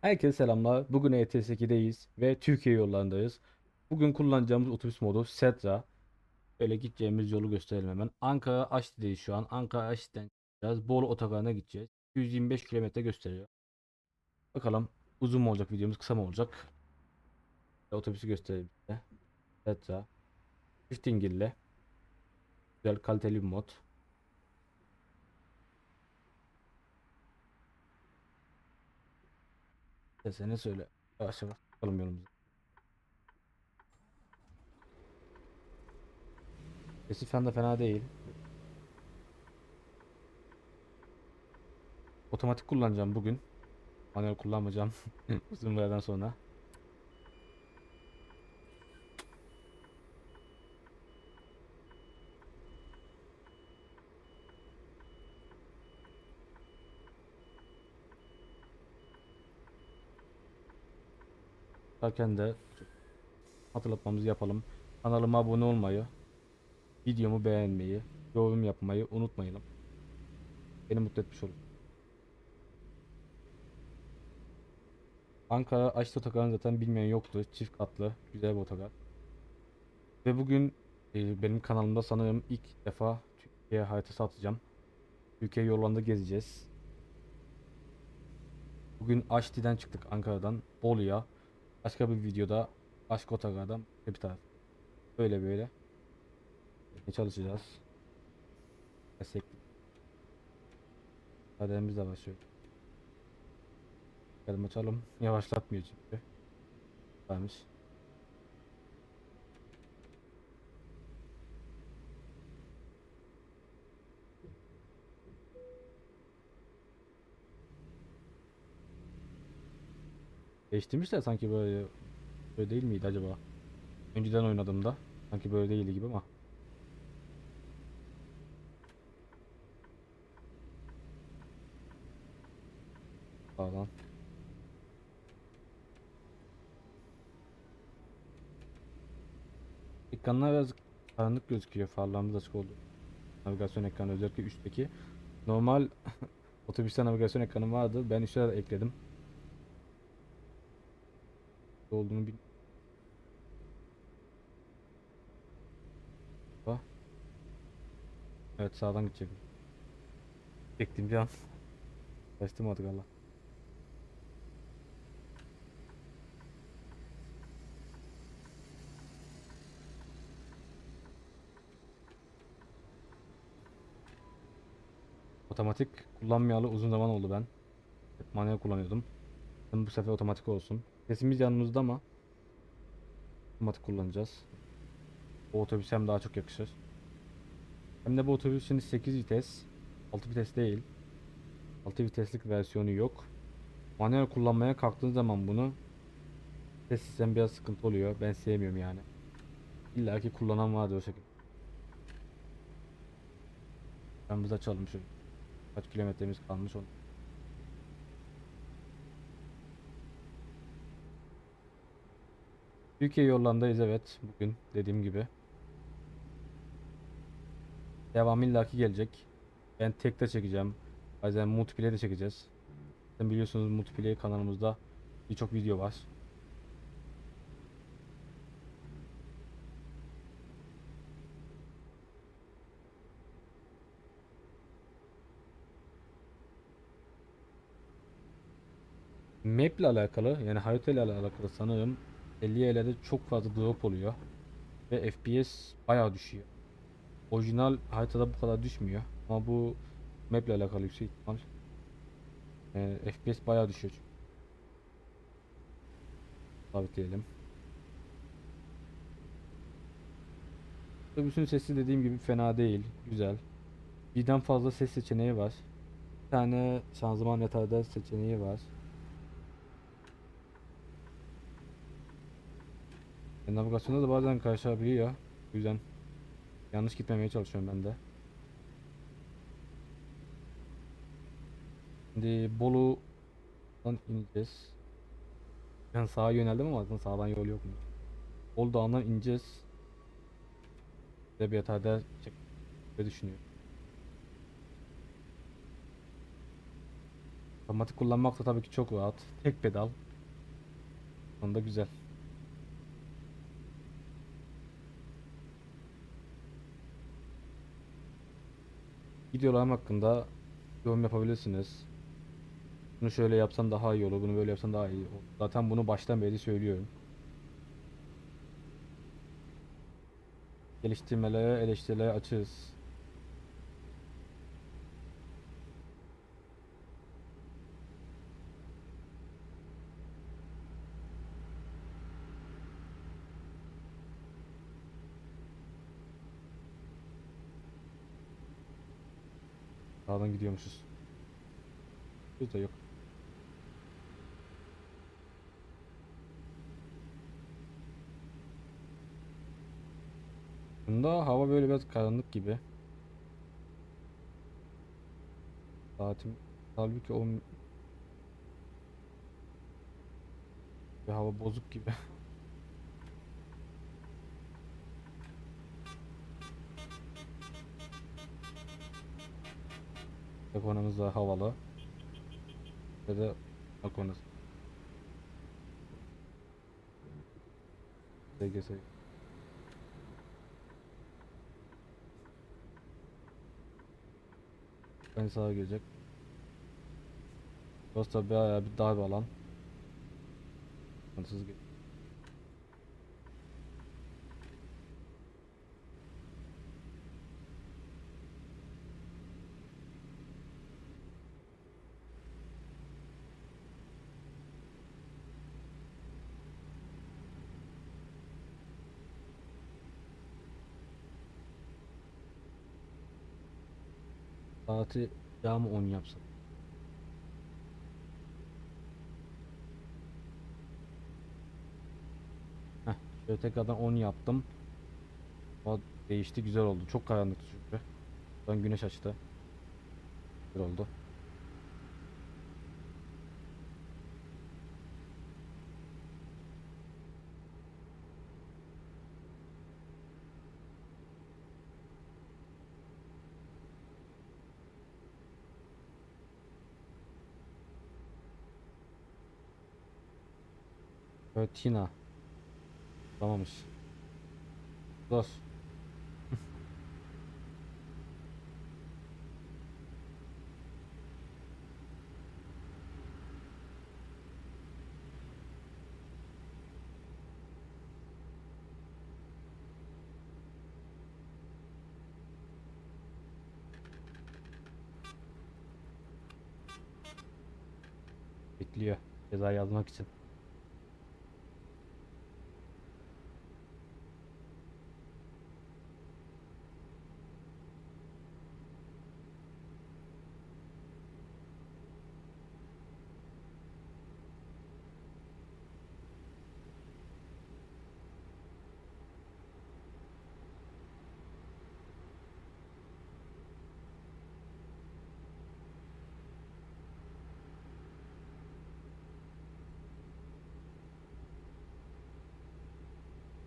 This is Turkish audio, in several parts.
Herkese selamlar. Bugün ETS2'deyiz ve Türkiye yollarındayız. Bugün kullanacağımız otobüs modu Setra. Böyle gideceğimiz yolu gösterelim hemen. Ankara Aşti'deyiz şu an. Ankara Aşti'den gideceğiz. Bolu otogarına gideceğiz. 125 kilometre gösteriyor. Bakalım uzun mu olacak videomuz kısa mı olacak? Otobüsü gösterelim size. Setra. Çift dingille. Güzel kaliteli bir mod. Desene söyle. Yavaş yavaş bakalım yolumuza. Sesi falan da fena değil. Otomatik kullanacağım bugün. Manuel kullanmayacağım. Uzun bir sonra. Derken de hatırlatmamızı yapalım. Kanalıma abone olmayı, videomu beğenmeyi, yorum yapmayı unutmayın. Beni mutlu etmiş olur. Ankara Aşt Otogarı'nı zaten bilmeyen yoktu. Çift katlı, güzel bir otogar. Ve bugün e, benim kanalımda sanırım ilk defa Türkiye haritası atacağım. Türkiye yollarında gezeceğiz. Bugün Aşti'den çıktık Ankara'dan Bolu'ya. Başka bir videoda başka otogardan bir taraf. Böyle böyle. Ne çalışacağız? Destek. Kaderimiz de başlıyor. Gelin açalım. Yavaşlatmıyor çünkü. Varmış. Değiştirmişler sanki böyle böyle değil miydi acaba? Önceden oynadığımda sanki böyle değildi gibi ama. Sağdan. Ekranlar biraz karanlık gözüküyor. Farlarımız açık oldu. Navigasyon ekranı özellikle üstteki. Normal otobüste navigasyon ekranı vardı. Ben üstte ekledim. Olduğunu bil. Evet sağdan gidecek. Çektim bir an. Kaçtım artık Allah. Otomatik kullanmayalı uzun zaman oldu ben. Manuel kullanıyordum. Dedim bu sefer otomatik olsun. Sesimiz yanımızda ama otomatik kullanacağız. Bu otobüs hem daha çok yakışır. Hem de bu otobüsün 8 vites, 6 vites değil. 6 viteslik versiyonu yok. Manuel kullanmaya kalktığın zaman bunu ses sistem biraz sıkıntı oluyor. Ben sevmiyorum yani. İlla ki kullanan vardır o şekilde. Biz açalım şu. Kaç kilometremiz kalmış onu. Türkiye yollarındayız evet bugün dediğim gibi. Devam illaki gelecek. Ben tek de çekeceğim. Bazen multiplayer de çekeceğiz. Sen biliyorsunuz multiplayer kanalımızda birçok video var. Map ile alakalı yani harita ile alakalı sanırım 50'lerde çok fazla drop oluyor. Ve FPS bayağı düşüyor. Orijinal haritada bu kadar düşmüyor. Ama bu map ile alakalı yüksek ihtimal. Ee, FPS bayağı düşüyor. Sabitleyelim. Otobüsün sesi dediğim gibi fena değil. Güzel. Birden fazla ses seçeneği var. Bir tane şanzıman retarder seçeneği var. E, navigasyonda da bazen karışabiliyor. O yüzden yanlış gitmemeye çalışıyorum ben de. Şimdi Bolu'dan ineceğiz. Ben sağa yöneldim ama aslında sağdan yol yok mu? Bolu Dağı'ndan ineceğiz. De bir yatağda çekmeyi düşünüyorum. Otomatik kullanmak da tabii ki çok rahat. Tek pedal. Onda güzel. Videolarım hakkında yorum yapabilirsiniz. Bunu şöyle yapsan daha iyi olur, bunu böyle yapsan daha iyi olur. Zaten bunu baştan beri söylüyorum. Geliştirmelere, eleştirilere açığız. Sağdan gidiyormuşuz. Burada yok. Bunda hava böyle biraz karanlık gibi. Saatim halbuki 10 bir hava bozuk gibi. Telefonumuz da havalı. Ve de balkonuz. DGS. Ben sağa gelecek. Burası da bir dar bir alan. Sıkıntısız Saati daha mı 10 yapsam? Heh, şöyle tekrardan 10 yaptım. O değişti güzel oldu. Çok karanlıktı çünkü. Ben güneş açtı. Güzel oldu. Evet Tina. Tamammış. Dur. Bekliyor. Ceza yazmak için.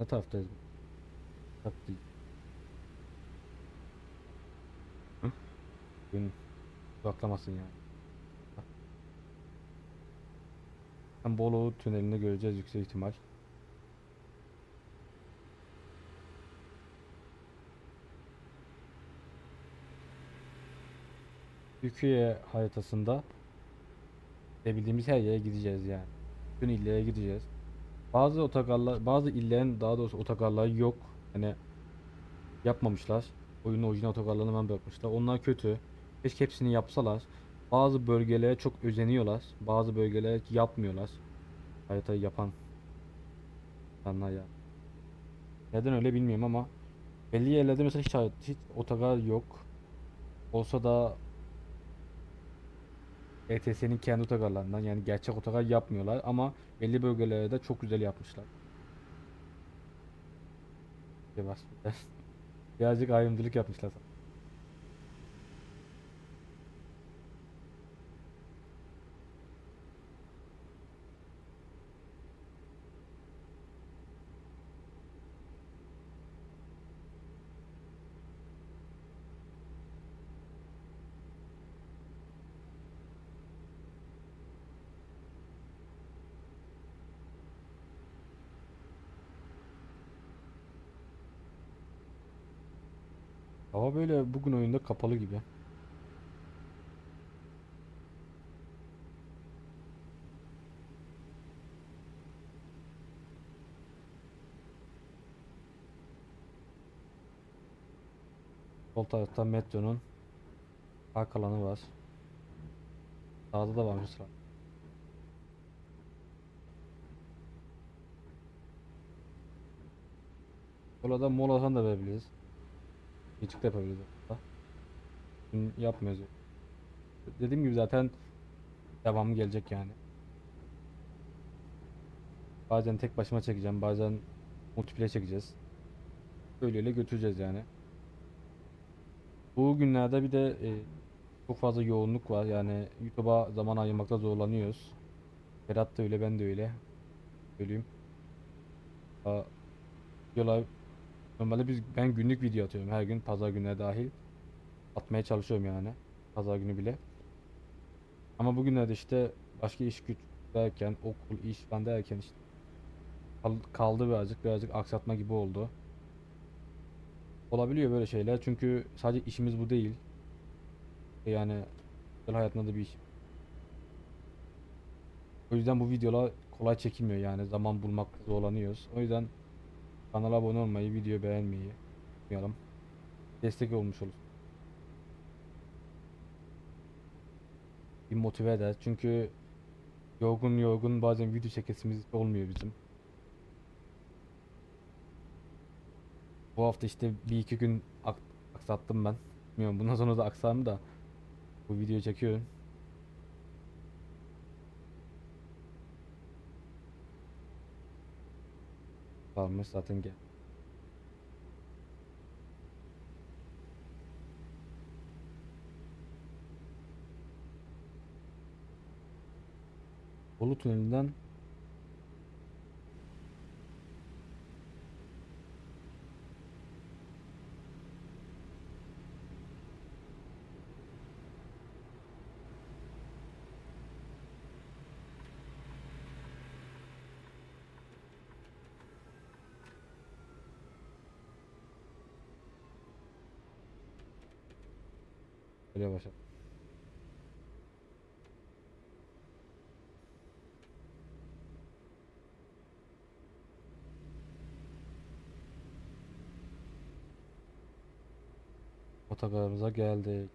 Ne taraftayız? Hı? Gün uzaklamasın yani. Hem Bolu tünelini göreceğiz yüksek ihtimal. Türkiye haritasında gidebildiğimiz her yere gideceğiz yani. Bütün illere gideceğiz. Bazı otogarlar, bazı illerin daha doğrusu otogarları yok. Hani yapmamışlar. Oyunun orijinal otogarlarını hemen bırakmışlar. Onlar kötü. Keşke hepsini yapsalar. Bazı bölgelere çok özeniyorlar. Bazı bölgelere yapmıyorlar. Haritayı yapan insanlar ya. Neden öyle bilmiyorum ama belli yerlerde mesela hiç, hiç otogar yok. Olsa da ETS'nin kendi otogarlarından yani gerçek otogar yapmıyorlar ama belli bölgelerde çok güzel yapmışlar. Birazcık ayrımcılık yapmışlar. Hava böyle bugün oyunda kapalı gibi. Sol tarafta metronun park alanı var. Sağda da varmış sıra. Burada mola falan da verebiliriz. Geçik de yapabiliriz. Bugün yapmıyoruz. Dediğim gibi zaten devamı gelecek yani. Bazen tek başıma çekeceğim, bazen multiplayer çekeceğiz. Öyle öyle götüreceğiz yani. Bu günlerde bir de e, çok fazla yoğunluk var yani YouTube'a zaman ayırmakta zorlanıyoruz. Berat da öyle, ben de öyle. Söyleyeyim. Videolar normalde biz ben günlük video atıyorum her gün pazar gününe dahil. Atmaya çalışıyorum yani. Pazar günü bile. Ama bugünlerde işte başka iş güç derken okul iş falan derken işte kal- kaldı birazcık birazcık aksatma gibi oldu. Olabiliyor böyle şeyler çünkü sadece işimiz bu değil. Yani hayatında da bir iş. O yüzden bu videolar kolay çekilmiyor yani zaman bulmakta zorlanıyoruz. O yüzden kanala abone olmayı, video beğenmeyi unutmayalım. Destek olmuş olur. Bir motive eder. Çünkü yorgun yorgun bazen video çekesimiz olmuyor bizim. Bu hafta işte bir iki gün ak- aksattım ben. Bilmiyorum bundan sonra da aksar da bu videoyu çekiyorum. Varmış zaten gel. Bolu tünelinden Öyle başla. Otogarımıza geldik.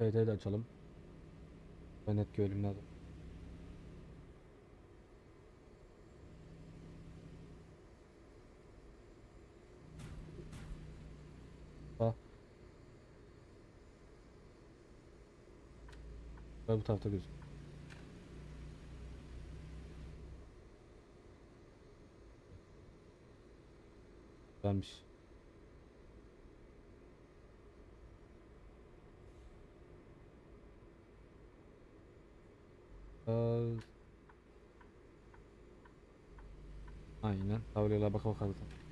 Evet evet açalım. Ben net nerede. Ben bu tarafta gözüküyor. Güzelmiş. Ee, aynen. Tabloya baka baka zaten.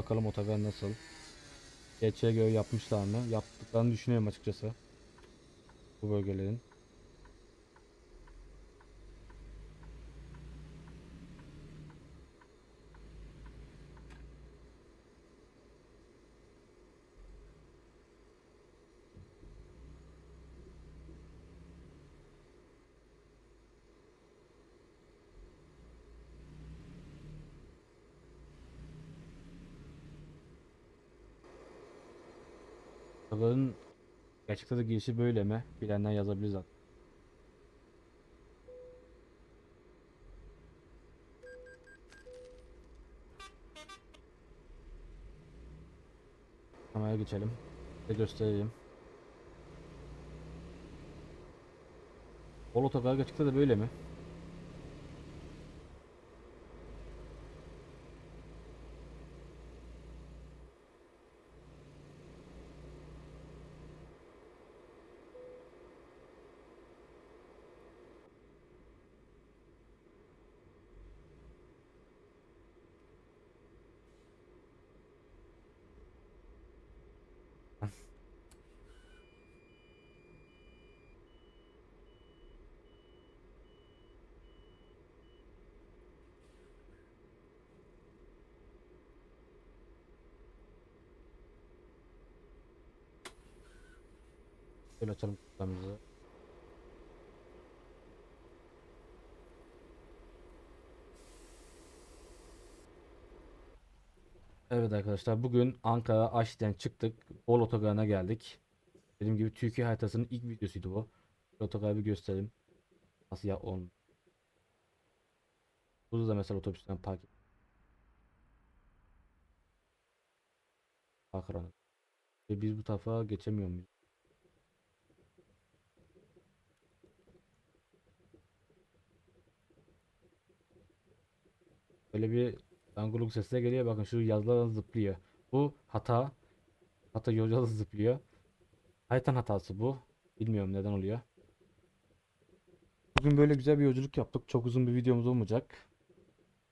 Bakalım otogar nasıl? Geçeye göre yapmışlar mı? Yaptıklarını düşünüyorum açıkçası. Bu bölgelerin. Otogarın gerçekte de girişi böyle mi? Bilenler yazabilir zaten. Kameraya geçelim. Size göstereyim. Bol otogar gerçekte de böyle mi? Şöyle açalım kutularımızı. Evet arkadaşlar bugün Ankara Aşti'den çıktık. Bol Otogarı'na geldik. Dediğim gibi Türkiye haritasının ilk videosuydu bu. Otogarı bir göstereyim. Nasıl ya on. Burada da mesela otobüsten park Park. Ve biz bu tarafa geçemiyor muyuz? Böyle bir danguluk sesi geliyor. Bakın şu yazılar zıplıyor. Bu hata. Hata yolcu zıplıyor. Haritanın hatası bu. Bilmiyorum neden oluyor. Bugün böyle güzel bir yolculuk yaptık. Çok uzun bir videomuz olmayacak.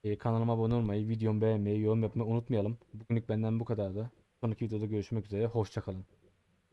Ee, kanalıma abone olmayı, videomu beğenmeyi, yorum yapmayı unutmayalım. Bugünlük benden bu kadardı. Sonraki videoda görüşmek üzere. Hoşçakalın.